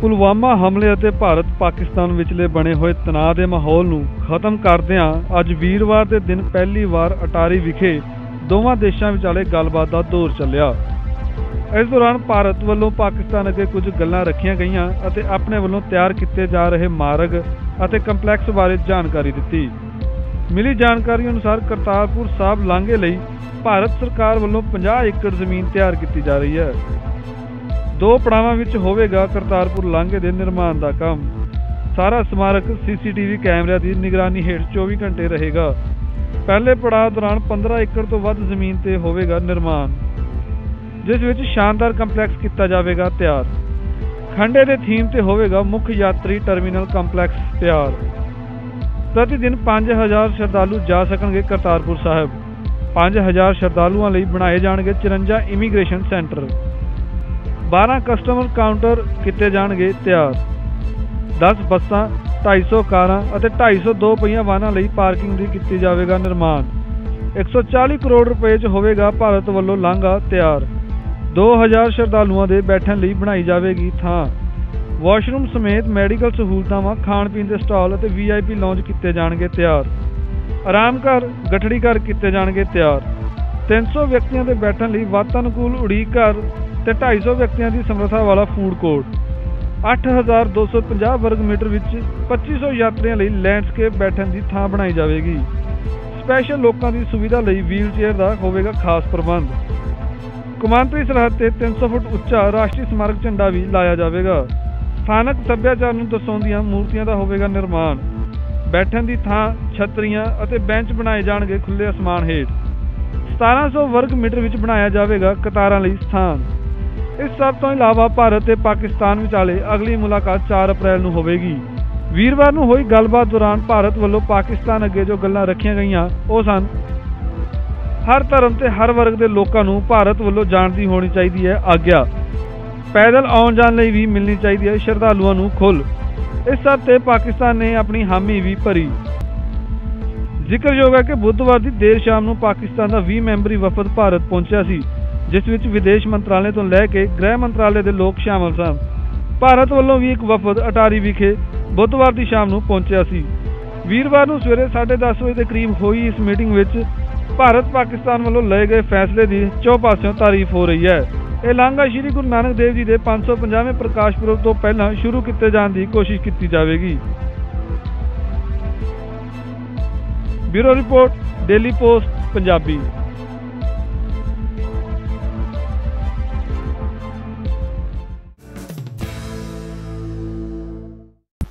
ਪੁਲਵਾਮਾ ਹਮਲੇ ਅਤੇ ਭਾਰਤ ਪਾਕਿਸਤਾਨ ਵਿਚਲੇ ਬਣੇ ਹੋਏ ਤਣਾਅ ਦੇ ਮਾਹੌਲ ਨੂੰ ਖਤਮ ਕਰਦਿਆਂ ਅੱਜ ਵੀਰਵਾਰ ਦੇ ਦਿਨ ਪਹਿਲੀ ਵਾਰ ਅਟਾਰੀ ਵਿਖੇ ਦੋਵਾਂ ਦੇਸ਼ਾਂ ਵਿਚਾਲੇ ਗੱਲਬਾਤ ਦਾ ਦੌਰ ਚੱਲਿਆ। ਇਸ ਦੌਰਾਨ ਭਾਰਤ ਵੱਲੋਂ ਪਾਕਿਸਤਾਨ ਅੱਗੇ ਕੁਝ ਗੱਲਾਂ ਰੱਖੀਆਂ ਗਈਆਂ ਅਤੇ ਆਪਣੇ ਵੱਲੋਂ ਤਿਆਰ ਕੀਤੇ ਜਾ ਰਹੇ ਮਾਰਗ ਅਤੇ ਕੰਪਲੈਕਸ ਬਾਰੇ ਜਾਣਕਾਰੀ ਦਿੱਤੀ। ਮਿਲੀ ਜਾਣਕਾਰੀ ਅਨੁਸਾਰ ਕਰਤਾਰਪੁਰ ਸਾਹਿਬ ਲਾਂਘੇ ਲਈ ਭਾਰਤ ਸਰਕਾਰ ਵੱਲੋਂ 50 ਏਕੜ ਜ਼ਮੀਨ ਤਿਆਰ ਕੀਤੀ ਜਾ ਰਹੀ ਹੈ। ਦੋ ਪੜਾਵਾਂ ਵਿੱਚ ਹੋਵੇਗਾ ਕਰਤਾਰਪੁਰ ਲਾਂਘੇ ਦੇ ਨਿਰਮਾਣ ਦਾ ਕੰਮ। ਸਾਰਾ ਸਮਾਰਕ ਸੀਸੀਟੀਵੀ ਕੈਮਰਿਆਂ ਦੀ ਨਿਗਰਾਨੀ ਹੇਠ 24 ਘੰਟੇ ਰਹੇਗਾ। ਪਹਿਲੇ ਪੜਾਅ ਦੌਰਾਨ 15 ਏਕੜ ਤੋਂ ਵੱਧ ਜ਼ਮੀਨ ਤੇ ਹੋਵੇਗਾ ਨਿਰਮਾਣ, ਜਿਸ ਵਿੱਚ ਸ਼ਾਨਦਾਰ ਕੰਪਲੈਕਸ ਕੀਤਾ ਜਾਵੇਗਾ, ਤਿਆਰ। ਖੰਡੇ ਦੇ ਥੀਮ ਤੇ ਹੋਵੇਗਾ ਮੁੱਖ ਯਾਤਰੀ ਟਰਮੀਨਲ ਕੰਪਲੈਕਸ, ਤਿਆਰ। ਪ੍ਰਤੀ ਦਿਨ 5000 ਸ਼ਰਧਾਲੂ ਜਾ ਸਕਣਗੇ ਕਰਤਾਰਪੁਰ ਸਾਹਿਬ। 5000 ਸ਼ਰਧਾਲੂਆਂ ਲਈ ਬਣਾਏ ਜਾਣਗੇ 54 ਇਮੀਗ੍ਰੇਸ਼ਨ ਸੈਂਟਰ। 12 ਕਸਟਮਰ ਕਾਊਂਟਰ ਕੀਤੇ ਜਾਣਗੇ ਤਿਆਰ। 10 ਬੱਸਾਂ 250 ਕਾਰਾਂ ਅਤੇ 250 ਪਹੀਆ ਵਾਹਨਾਂ ਲਈ ਪਾਰਕਿੰਗ ਦੀ ਕੀਤੀ ਜਾਵੇਗਾ ਨਿਰਮਾਣ। 140 ਕਰੋੜ ਰੁਪਏ 'ਚ ਹੋਵੇਗਾ ਭਾਰਤ ਵੱਲੋਂ ਲਾਂਘਾ ਤਿਆਰ। 2000 ਸ਼ਰਧਾਲੂਆਂ ਦੇ ਬੈਠਣ ਲਈ ਬਣਾਈ ਜਾਵੇਗੀ ਥਾਂ। ਵਾਸ਼ਰੂਮ ਸਮੇਤ ਮੈਡੀਕਲ ਸਹੂਲਤਾਂ ਖਾਣ ਪੀਣ ਦੇ ਸਟਾਲ ਅਤੇ ਵੀਆਈਪੀ ਲੌਂਜ ਕੀਤੇ ਜਾਣਗੇ ਤਿਆਰ। ਆਰਾਮ ਘਰ, ਗਠੜੀ ਘਰ ਕੀਤੇ ਜਾਣਗੇ ਤਿਆਰ। 300 ਵਿਅਕਤੀਆਂ ਦੇ ਬੈਠਣ ਲਈ ਵਾਤਾਨੁਕੂਲ ਉਡੀਕ ਘਰ ਤੇ 250 ਵਿਅਕਤੀਆਂ ਦੀ ਸਮਰੱਥਾ ਵਾਲਾ ਫੂਡ ਕੋਰਟ। 8250 ਵਰਗ ਮੀਟਰ ਵਿੱਚ 2500 ਯਾਤਰੀਆਂ ਲਈ ਲੈਂਡਸਕੇਪ ਬੈਠਣ ਦੀ ਥਾਂ ਬਣਾਈ ਜਾਵੇਗੀ। ਸਪੈਸ਼ਲ ਲੋਕਾਂ ਦੀ ਸੁਵਿਧਾ ਲਈ ਵੀਲਚੇਅਰ ਦਾ ਹੋਵੇਗਾ ਖਾਸ ਪ੍ਰਬੰਧ। ਕਮਾਂਤਰੀ ਸਰਹੱਦ ਤੇ 300 ਫੁੱਟ ਉੱਚਾ ਰਾਸ਼ਟਰੀ ਸਮਾਰਕ ਝੰਡਾ ਵੀ ਲਾਇਆ ਜਾਵੇਗਾ। ਸਥਾਨਕ ਸੱਭਿਆਚਾਰ ਨੂੰ ਦਰਸਾਉਂਦੀਆਂ ਮੂਰਤੀਆਂ ਦਾ ਹੋਵੇਗਾ ਨਿਰਮਾਣ। ਬੈਠਣ ਦੀ ਥਾਂ, ਛਤਰੀਆਂ ਅਤੇ ਬੈਂਚ ਬਣਾਏ ਜਾਣਗੇ ਖੁੱਲੇ ਅਸਮਾਨ ਹੇਠ। 1700 ਵਰਗ ਮੀਟਰ ਵਿੱਚ ਬਣਾਇਆ ਜਾਵੇਗਾ ਕਤਾਰਾਂ ਲਈ ਸਥਾਨ। ਇਸ ਸਭ ਤੋਂ ਇਲਾਵਾ ਭਾਰਤ ਤੇ ਪਾਕਿਸਤਾਨ ਵਿਚਾਲੇ ਅਗਲੀ ਮੁਲਾਕਾਤ 4 ਅਪ੍ਰੈਲ ਨੂੰ ਹੋਵੇਗੀ। ਵੀਰਵਾਰ ਨੂੰ ਹੋਈ ਗੱਲਬਾਤ ਦੌਰਾਨ ਭਾਰਤ ਵੱਲੋਂ ਪਾਕਿਸਤਾਨ ਅੱਗੇ ਜੋ ਗੱਲਾਂ ਰੱਖੀਆਂ ਗਈਆਂ, ਉਹ ਸਨ, ਹਰ ਧਰਮ ਤੇ ਹਰ ਵਰਗ ਦੇ ਲੋਕਾਂ ਨੂੰ ਭਾਰਤ ਵੱਲੋਂ ਜਾਣ ਦੀ ਹੋਣੀ ਚਾਹੀਦੀ ਹੈ ਆਗਿਆ। ਪੈਦਲ ਆਉਣ ਜਾਣ ਲਈ ਵੀ ਮਿਲਣੀ ਚਾਹੀਦੀ ਹੈ ਸ਼ਰਧਾਲੂਆਂ ਨੂੰ ਖੁੱਲ ਇਸ ਸਭ ਤੇ ਪਾਕਿਸਤਾਨ ਨੇ ਆਪਣੀ ਹਾਮੀ ਵੀ ਭਰੀ। ਜ਼ਿਕਰਯੋਗ ਹੈ ਕਿ ਬੁੱਧਵਾਰ ਦੀ ਦੇਰ ਸ਼ਾਮ ਨੂੰ ਪਾਕਿਸਤਾਨ ਦਾ 20 ਮੈਂਬਰੀ ਵਫਦ ਭਾਰਤ ਪਹੁੰਚਿਆ ਸੀ। ਜਿਸ ਵਿੱਚ ਵਿਦੇਸ਼ ਮੰਤਰਾਲੇ ਤੋਂ ਲੈ ਕੇ ਗ੍ਰਹਿ ਮੰਤਰਾਲੇ ਦੇ ਲੋਕ ਸ਼ਾਮਲ ਸਨ। ਭਾਰਤ ਵੱਲੋਂ ਵੀ ਇੱਕ ਵਫਦ ਅਟਾਰੀ ਵਿਖੇ ਬੁੱਧਵਾਰ ਦੀ ਸ਼ਾਮ ਨੂੰ ਪਹੁੰਚਿਆ ਸੀ। ਵੀਰਵਾਰ ਨੂੰ ਸਵੇਰੇ 10:30 ਵਜੇ ਦੇ ਕਰੀਬ ਹੋਈ ਇਸ ਮੀਟਿੰਗ ਵਿੱਚ ਭਾਰਤ ਪਾਕਿਸਤਾਨ ਵੱਲੋਂ ਲਏ ਗਏ ਫੈਸਲੇ ਦੀ ਚੌਪਾਸਿਓਂ ਤਾਰੀਫ ਹੋ ਰਹੀ ਹੈ। ਇਹ ਲਾਂਘਾ ਸ੍ਰੀ ਗੁਰੂ ਨਾਨਕ ਦੇਵ ਜੀ ਦੇ 550ਵੇਂ ਪ੍ਰਕਾਸ਼ ਪੁਰਬ ਤੋਂ ਪਹਿਲਾਂ ਸ਼ੁਰੂ ਕੀਤੇ ਜਾਣ ਦੀ ਕੋਸ਼ਿਸ਼ ਕੀਤੀ ਜਾਵੇਗੀ। Bureau report, daily post, Punjabi.